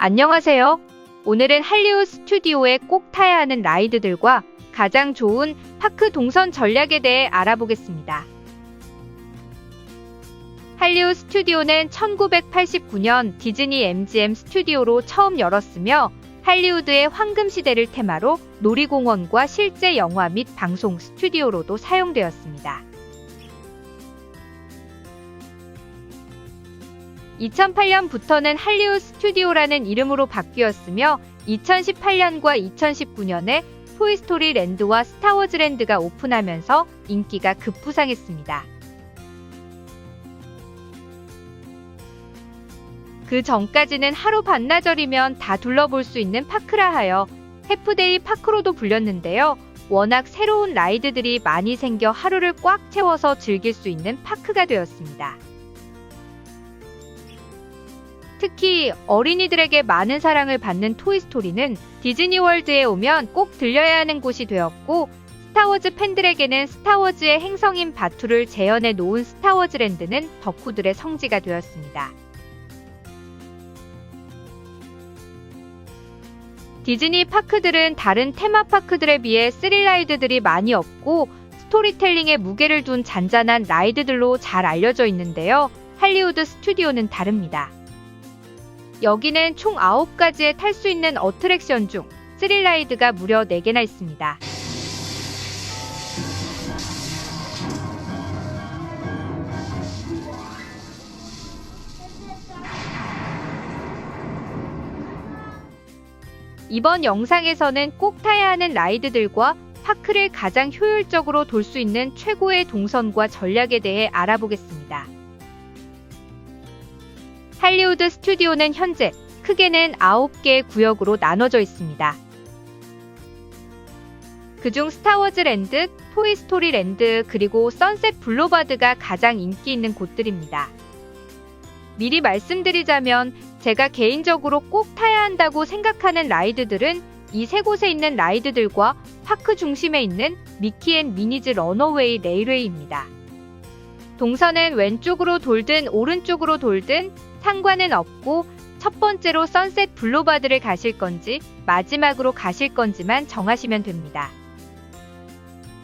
안녕하세요. 오늘은 할리우드 스튜디오에 꼭 타야 하는 라이드들과 가장 좋은 파크 동선 전략에 대해 알아보겠습니다. 할리우드 스튜디오는 1989년 디즈니 MGM 스튜디오로 처음 열었으며 할리우드의 황금 시대를 테마로 놀이공원과 실제 영화 및 방송 스튜디오로도 사용되었습니다. 2008년부터는 할리우드 스튜디오라는 이름으로 바뀌었으며 2018년과 2019년에 토이스토리 랜드와 스타워즈 랜드가 오픈하면서 인기가 급부상했습니다. 그 전까지는 하루 반나절이면 다 둘러볼 수 있는 파크라 하여 해프데이 파크로도 불렸는데요. 워낙 새로운 라이드들이 많이 생겨 하루를 꽉 채워서 즐길 수 있는 파크가 되었습니다. 특히 어린이들에게 많은 사랑을 받는 토이스토리는 디즈니월드에 오면 꼭 들려야 하는 곳이 되었고 스타워즈 팬들에게는 스타워즈의 행성인 바투를 재현해 놓은 스타워즈랜드는 덕후들의 성지가 되었습니다. 디즈니 파크들은 다른 테마파크들에 비해 스릴라이드들이 많이 없고 스토리텔링에 무게를 둔 잔잔한 라이드들로 잘 알려져 있는데요. 할리우드 스튜디오는 다릅니다. 여기는 총 9가지의 탈 수 있는 어트랙션 중 스릴라이드가 무려 4개나 있습니다. 이번 영상에서는 꼭 타야 하는 라이드들과 파크를 가장 효율적으로 돌 수 있는 최고의 동선과 전략에 대해 알아보겠습니다. 할리우드 스튜디오는 현재 크게는 9개의 구역으로 나눠져 있습니다. 그중 스타워즈 랜드, 토이스토리 랜드, 그리고 선셋 블로바드가 가장 인기 있는 곳들입니다. 미리 말씀드리자면 제가 개인적으로 꼭 타야 한다고 생각하는 라이드들은 이 세 곳에 있는 라이드들과 파크 중심에 있는 미키 앤 미니즈 러너웨이 레일웨이입니다. 동선은 왼쪽으로 돌든 오른쪽으로 돌든 상관은 없고 첫 번째로 선셋 블로바드를 가실 건지 마지막으로 가실 건지만 정하시면 됩니다.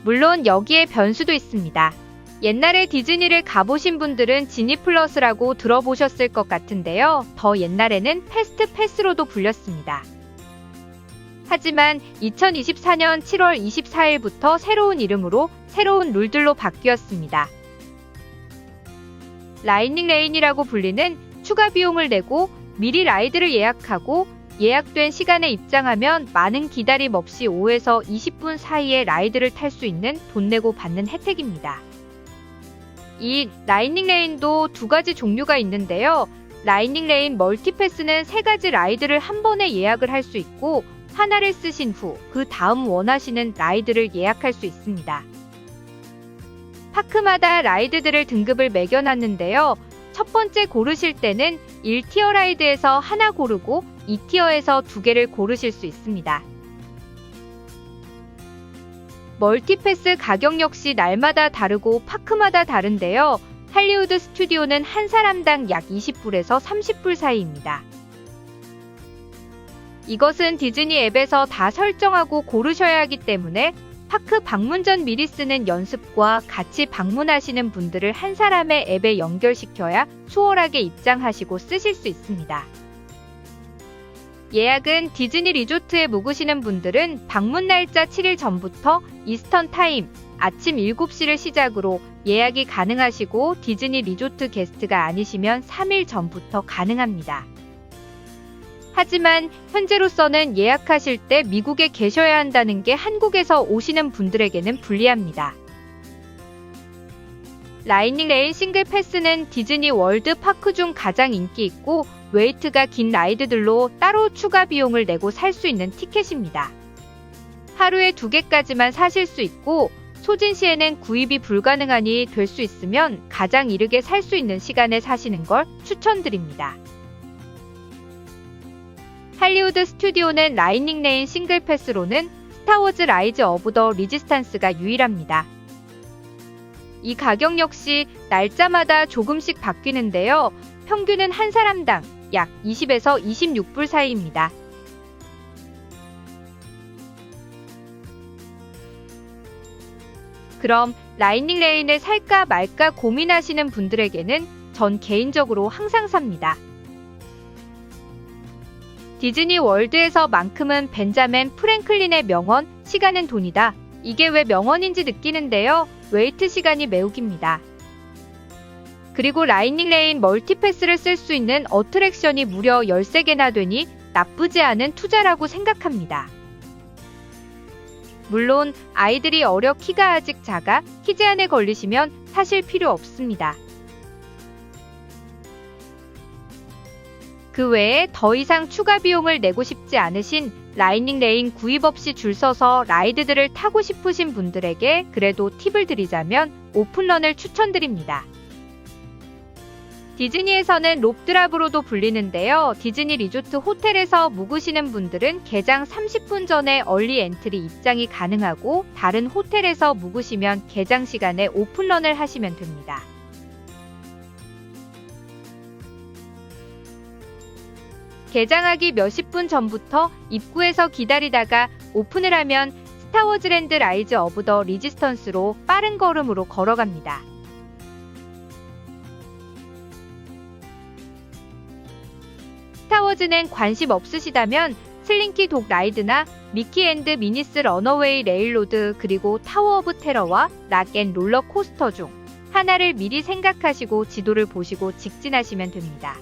물론 여기에 변수도 있습니다. 옛날에 디즈니를 가보신 분들은 지니 플러스라고 들어보셨을 것 같은데요. 더 옛날에는 패스트 패스로도 불렸습니다. 하지만 2024년 7월 24일부터 새로운 이름으로 새로운 룰들로 바뀌었습니다. 라이닝 레인이라고 불리는 추가 비용을 내고 미리 라이드를 예약하고 예약된 시간에 입장하면 많은 기다림 없이 5에서 20분 사이에 라이드를 탈 수 있는 돈 내고 받는 혜택입니다. 이 라이닝 레인도 두 가지 종류가 있는데요. 라이닝 레인 멀티패스는 세 가지 라이드를 한 번에 예약을 할 수 있고 하나를 쓰신 후 그 다음 원하시는 라이드를 예약할 수 있습니다. 파크마다 라이드들을 등급을 매겨놨는데요. 첫 번째 고르실 때는 1티어 라이드에서 하나 고르고 2티어에서 두 개를 고르실 수 있습니다. 멀티패스 가격 역시 날마다 다르고 파크마다 다른데요. 할리우드 스튜디오는 한 사람당 약 20불에서 30불 사이입니다. 이것은 디즈니 앱에서 다 설정하고 고르셔야 하기 때문에 파크 방문 전 미리 쓰는 연습과 같이 방문하시는 분들을 한 사람의 앱에 연결시켜야 수월하게 입장하시고 쓰실 수 있습니다. 예약은 디즈니 리조트에 묵으시는 분들은 방문 날짜 7일 전부터 이스턴 타임 아침 7시를 시작으로 예약이 가능하시고 디즈니 리조트 게스트가 아니시면 3일 전부터 가능합니다. 하지만 현재로서는 예약하실 때 미국에 계셔야 한다는 게 한국에서 오시는 분들에게는 불리합니다. 라이닝 레인 싱글 패스는 디즈니 월드 파크 중 가장 인기 있고 웨이트가 긴 라이드들로 따로 추가 비용을 내고 살 수 있는 티켓입니다. 하루에 두 개까지만 사실 수 있고 소진 시에는 구입이 불가능하니 될 수 있으면 가장 이르게 살 수 있는 시간에 사시는 걸 추천드립니다. 할리우드 스튜디오는 라이닝 레인 싱글 패스로는 스타워즈 라이즈 어브 더 리지스탄스가 유일합니다. 이 가격 역시 날짜마다 조금씩 바뀌는데요. 평균은 한 사람당 약 20에서 26불 사이입니다. 그럼 라이닝 레인을 살까 말까 고민하시는 분들에게는 전 개인적으로 항상 삽니다. 디즈니 월드에서만큼은 벤자멘 프랭클린의 명언, 시간은 돈이다. 이게 왜 명언인지 느끼는데요. 웨이트 시간이 매우 깁니다. 그리고 라이닝 레인 멀티패스를 쓸 수 있는 어트랙션이 무려 13개나 되니 나쁘지 않은 투자라고 생각합니다. 물론 아이들이 어려 키가 아직 작아 키 제한에 걸리시면 사실 필요 없습니다. 그 외에 더 이상 추가 비용을 내고 싶지 않으신 라이닝 레인 구입 없이 줄 서서 라이드들을 타고 싶으신 분들에게 그래도 팁을 드리자면 오픈런을 추천드립니다. 디즈니에서는 롭드랍으로도 불리는데요. 디즈니 리조트 호텔에서 묵으시는 분들은 개장 30분 전에 얼리 엔트리 입장이 가능하고 다른 호텔에서 묵으시면 개장 시간에 오픈런을 하시면 됩니다. 개장하기 몇십 분 전부터 입구에서 기다리다가 오픈을 하면 스타워즈랜드 라이즈 어브 더 리지스턴스로 빠른 걸음으로 걸어갑니다. 스타워즈는 관심 없으시다면 슬링키 독 라이드나 미키 앤드 미니스 러너웨이 레일로드 그리고 타워 오브 테러와 락앤 롤러 코스터 중 하나를 미리 생각하시고 지도를 보시고 직진하시면 됩니다.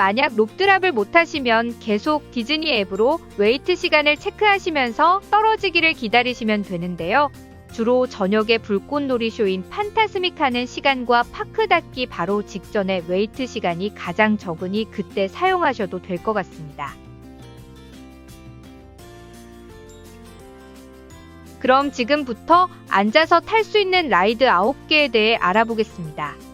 만약 롭드랍을 못하시면 계속 디즈니 앱으로 웨이트 시간을 체크하시면서 떨어지기를 기다리시면 되는데요. 주로 저녁에 불꽃놀이 쇼인 판타스미카는 시간과 파크 닫기 바로 직전에 웨이트 시간이 가장 적으니 그때 사용하셔도 될 것 같습니다. 그럼 지금부터 앉아서 탈 수 있는 라이드 9개에 대해 알아보겠습니다.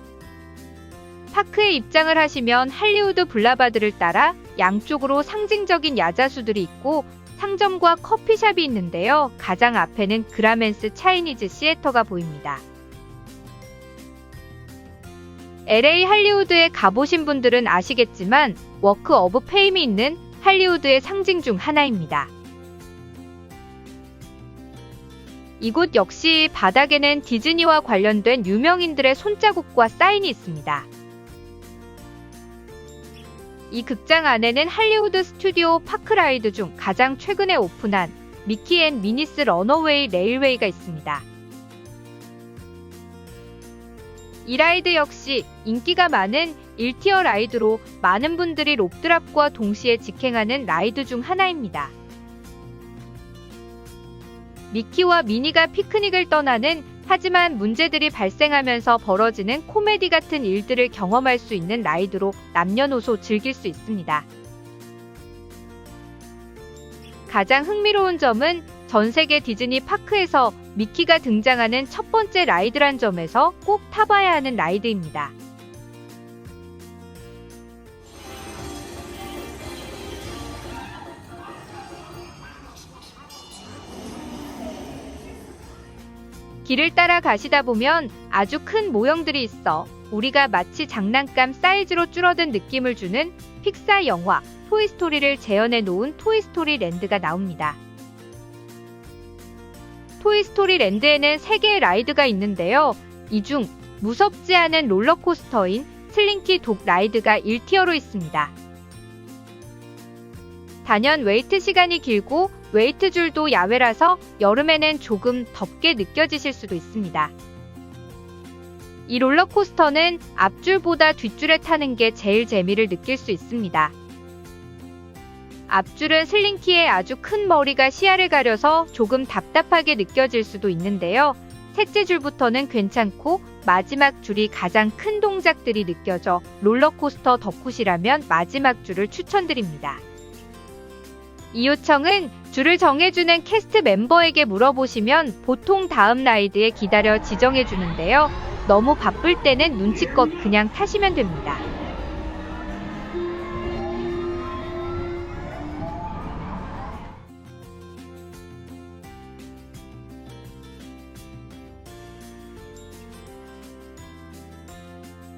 파크에 입장을 하시면 할리우드 블라바드를 따라 양쪽으로 상징적인 야자수들이 있고 상점과 커피숍이 있는데요. 가장 앞에는 그라멘스 차이니즈 시애터가 보입니다. LA 할리우드에 가보신 분들은 아시겠지만 워크 오브 페임이 있는 할리우드의 상징 중 하나입니다. 이곳 역시 바닥에는 디즈니와 관련된 유명인들의 손자국과 사인이 있습니다. 이 극장 안에는 할리우드 스튜디오 파크라이드 중 가장 최근에 오픈한 미키 앤 미니스 러너웨이 레일웨이가 있습니다. 이 라이드 역시 인기가 많은 1티어 라이드로 많은 분들이 롭드랍과 동시에 직행하는 라이드 중 하나입니다. 미키와 미니가 피크닉을 떠나는 하지만 문제들이 발생하면서 벌어지는 코미디 같은 일들을 경험할 수 있는 라이드로 남녀노소 즐길 수 있습니다. 가장 흥미로운 점은 전 세계 디즈니 파크에서 미키가 등장하는 첫 번째 라이드란 점에서 꼭 타봐야 하는 라이드입니다. 길을 따라 가시다 보면 아주 큰 모형들이 있어 우리가 마치 장난감 사이즈로 줄어든 느낌을 주는 픽사 영화 토이스토리를 재현해 놓은 토이스토리 랜드가 나옵니다. 토이스토리 랜드에는 3개의 라이드가 있는데요. 이 중 무섭지 않은 롤러코스터인 슬링키 독 라이드가 1티어로 있습니다. 단연 웨이트 시간이 길고 웨이트 줄도 야외라서 여름에는 조금 덥게 느껴지실 수도 있습니다. 이 롤러코스터는 앞줄보다 뒷줄에 타는 게 제일 재미를 느낄 수 있습니다. 앞줄은 슬링키의 아주 큰 머리가 시야를 가려서 조금 답답하게 느껴질 수도 있는데요. 셋째 줄부터는 괜찮고 마지막 줄이 가장 큰 동작들이 느껴져 롤러코스터 덕후시라면 마지막 줄을 추천드립니다. 이 요청은 줄을 정해주는 캐스트 멤버에게 물어보시면 보통 다음 라이드에 기다려 지정해주는데요. 너무 바쁠 때는 눈치껏 그냥 타시면 됩니다.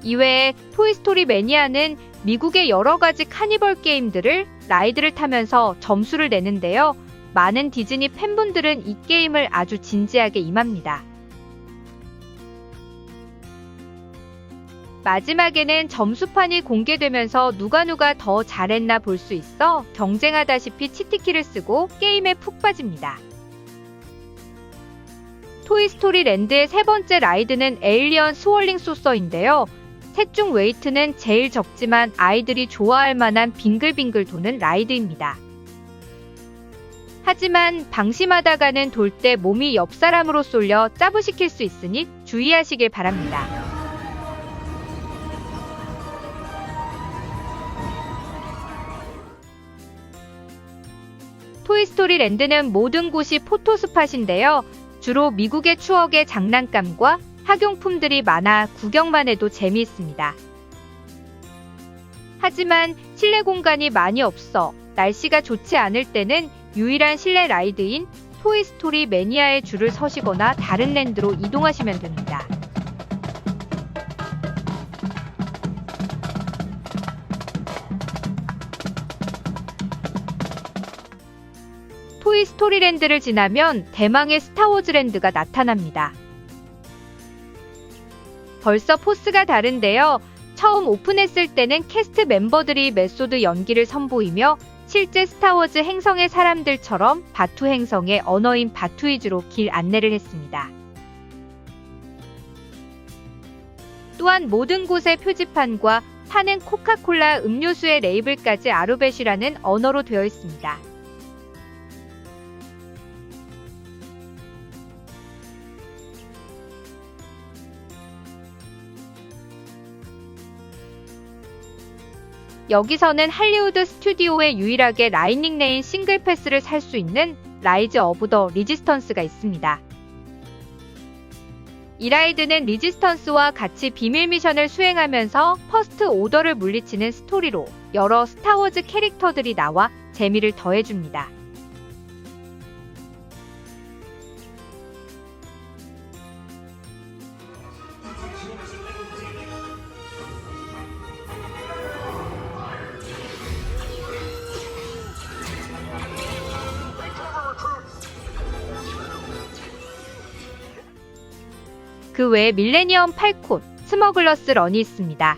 이외에 토이스토리 매니아는 미국의 여러 가지 카니벌 게임들을 라이드를 타면서 점수를 내는데요. 많은 디즈니 팬분들은 이 게임을 아주 진지하게 임합니다. 마지막에는 점수판이 공개되면서 누가 누가 더 잘했나 볼 수 있어 경쟁하다시피 치트키를 쓰고 게임에 푹 빠집니다. 토이스토리 랜드의 세 번째 라이드는 에일리언 스월링 소서인데요. 셋중 웨이트는 제일 적지만 아이들이 좋아할 만한 빙글빙글 도는 라이드입니다. 하지만 방심하다가는 돌 때 몸이 옆 사람으로 쏠려 짜부시킬 수 있으니 주의하시길 바랍니다. 토이스토리 랜드는 모든 곳이 포토스팟인데요. 주로 미국의 추억의 장난감과 학용품들이 많아 구경만 해도 재미있습니다. 하지만 실내 공간이 많이 없어 날씨가 좋지 않을 때는 유일한 실내 라이드인 토이스토리 매니아의 줄을 서시거나 다른 랜드로 이동하시면 됩니다. 토이스토리랜드를 지나면 대망의 스타워즈랜드가 나타납니다. 벌써 포스가 다른데요. 처음 오픈했을 때는 캐스트 멤버들이 메소드 연기를 선보이며 실제 스타워즈 행성의 사람들처럼 바투 행성의 언어인 바투이즈로 길 안내를 했습니다. 또한 모든 곳의 표지판과 파는 코카콜라 음료수의 레이블까지 아루벳이라는 언어로 되어 있습니다. 여기서는 할리우드 스튜디오에 유일하게 라이닝 레인 싱글 패스를 살 수 있는 라이즈 어브 더 리지스턴스가 있습니다. 이 라이드는 리지스턴스와 같이 비밀 미션을 수행하면서 퍼스트 오더를 물리치는 스토리로 여러 스타워즈 캐릭터들이 나와 재미를 더해줍니다. 그 외에 밀레니엄 팔콘, 스머글러스 런이 있습니다.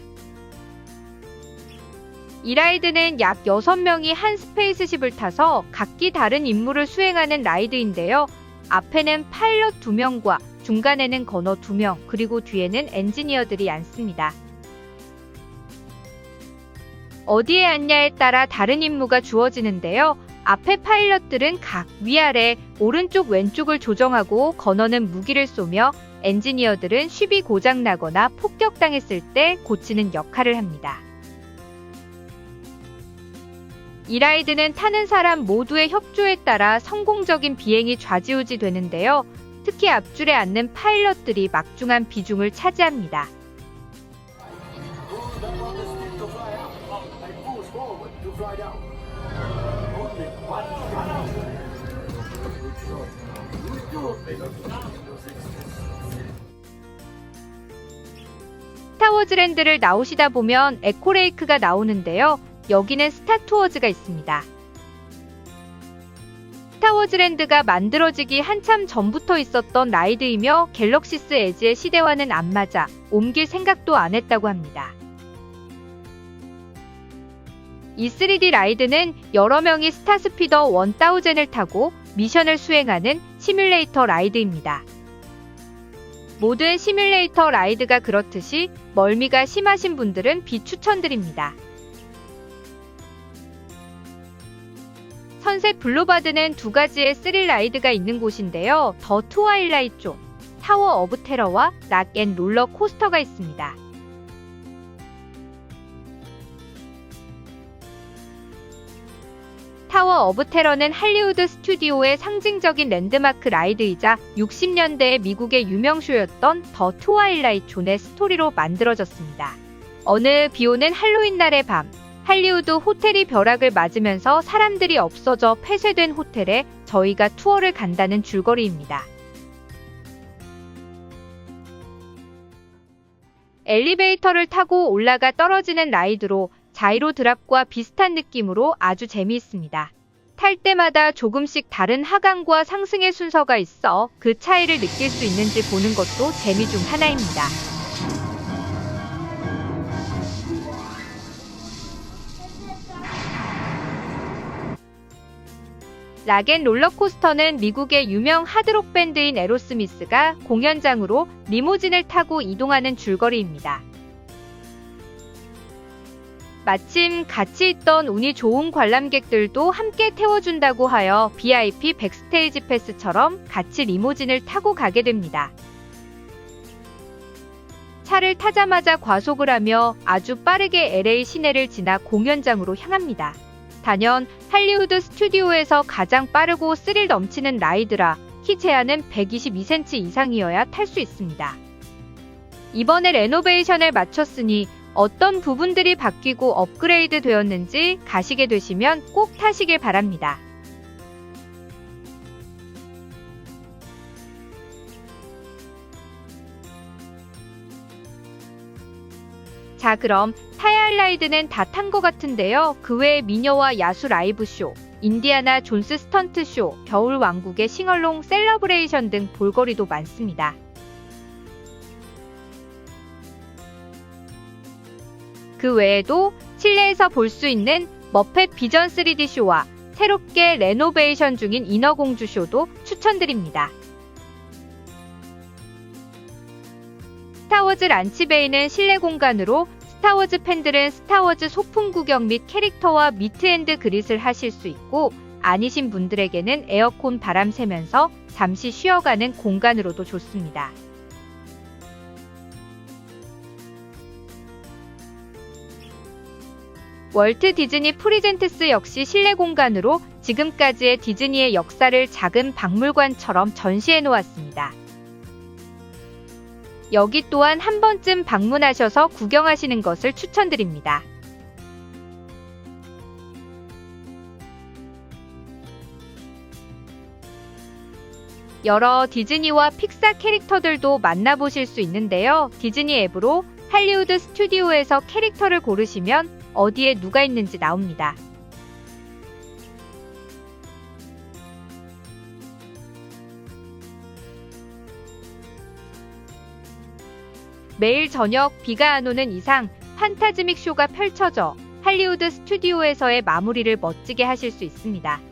이 라이드는 약 6명이 한 스페이스십을 타서 각기 다른 임무를 수행하는 라이드인데요. 앞에는 파일럿 2명과 중간에는 건어 2명, 그리고 뒤에는 엔지니어들이 앉습니다. 어디에 앉냐에 따라 다른 임무가 주어지는데요. 앞에 파일럿들은 각 위아래, 오른쪽, 왼쪽을 조정하고 건어는 무기를 쏘며 엔지니어들은 쉽이 고장나거나 폭격당했을 때 고치는 역할을 합니다. 이 라이드는 타는 사람 모두의 협조에 따라 성공적인 비행이 좌지우지 되는데요. 특히 앞줄에 앉는 파일럿들이 막중한 비중을 차지합니다. 스타워즈랜드를 나오시다 보면 에코레이크가 나오는데요. 여기는 스타투어즈가 있습니다. 스타워즈랜드가 만들어지기 한참 전부터 있었던 라이드이며 갤럭시스 에지의 시대와는 안 맞아 옮길 생각도 안 했다고 합니다. 이 3D 라이드는 여러 명이 스타스피더 1000을 타고 미션을 수행하는 시뮬레이터 라이드입니다. 모든 시뮬레이터 라이드가 그렇듯이 멀미가 심하신 분들은 비추천드립니다. 선셋 블루바드는 두 가지의 스릴 라이드가 있는 곳인데요. 더 트와일라이트 존, 타워 오브 테러와 락앤 롤러 코스터가 있습니다. 타워 오브 테러는 할리우드 스튜디오의 상징적인 랜드마크 라이드이자 60년대의 미국의 유명쇼였던 더 트와일라이트 존의 스토리로 만들어졌습니다. 어느 비 오는 할로윈 날의 밤, 할리우드 호텔이 벼락을 맞으면서 사람들이 없어져 폐쇄된 호텔에 저희가 투어를 간다는 줄거리입니다. 엘리베이터를 타고 올라가 떨어지는 라이드로 자이로 드랍과 비슷한 느낌으로 아주 재미있습니다. 탈 때마다 조금씩 다른 하강과 상승의 순서가 있어 그 차이를 느낄 수 있는지 보는 것도 재미 중 하나입니다. 락앤 롤러코스터는 미국의 유명 하드록 밴드인 에로스미스가 공연장으로 리모진을 타고 이동하는 줄거리입니다. 마침 같이 있던 운이 좋은 관람객들도 함께 태워준다고 하여 VIP 백스테이지 패스처럼 같이 리모진을 타고 가게 됩니다. 차를 타자마자 과속을 하며 아주 빠르게 LA 시내를 지나 공연장으로 향합니다. 단연 할리우드 스튜디오에서 가장 빠르고 스릴 넘치는 라이드라 키 제한은 122cm 이상이어야 탈 수 있습니다. 이번에 레노베이션을 마쳤으니 어떤 부분들이 바뀌고 업그레이드 되었는지 가시게 되시면 꼭 타시길 바랍니다. 자 그럼 타야 할 라이드는 다 탄 것 같은데요. 그 외에 미녀와 야수 라이브 쇼, 인디아나 존스 스턴트 쇼, 겨울 왕국의 싱얼롱 셀러브레이션 등 볼거리도 많습니다. 그 외에도 실내에서 볼 수 있는 머펫 비전 3D 쇼와 새롭게 레노베이션 중인 인어공주 쇼도 추천드립니다. 스타워즈 란치베이는 실내 공간으로 스타워즈 팬들은 스타워즈 소품 구경 및 캐릭터와 미트앤드 그릿을 하실 수 있고 아니신 분들에게는 에어컨 바람 쐬면서 잠시 쉬어가는 공간으로도 좋습니다. 월트 디즈니 프리젠트스 역시 실내 공간으로 지금까지의 디즈니의 역사를 작은 박물관처럼 전시해 놓았습니다. 여기 또한 한 번쯤 방문하셔서 구경하시는 것을 추천드립니다. 여러 디즈니와 픽사 캐릭터들도 만나보실 수 있는데요. 디즈니 앱으로 할리우드 스튜디오에서 캐릭터를 고르시면 어디에 누가 있는지 나옵니다. 매일 저녁 비가 안 오는 이상 판타즈믹 쇼가 펼쳐져 할리우드 스튜디오에서의 마무리를 멋지게 하실 수 있습니다.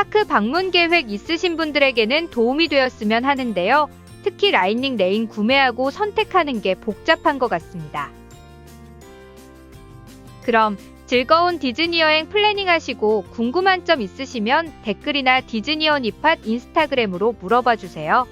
파크 방문 계획 있으신 분들에게는 도움이 되었으면 하는데요. 특히 라이닝 레인 구매하고 선택하는 게 복잡한 것 같습니다. 그럼 즐거운 디즈니 여행 플래닝 하시고 궁금한 점 있으시면 댓글이나 디즈니언 이팟 인스타그램으로 물어봐 주세요.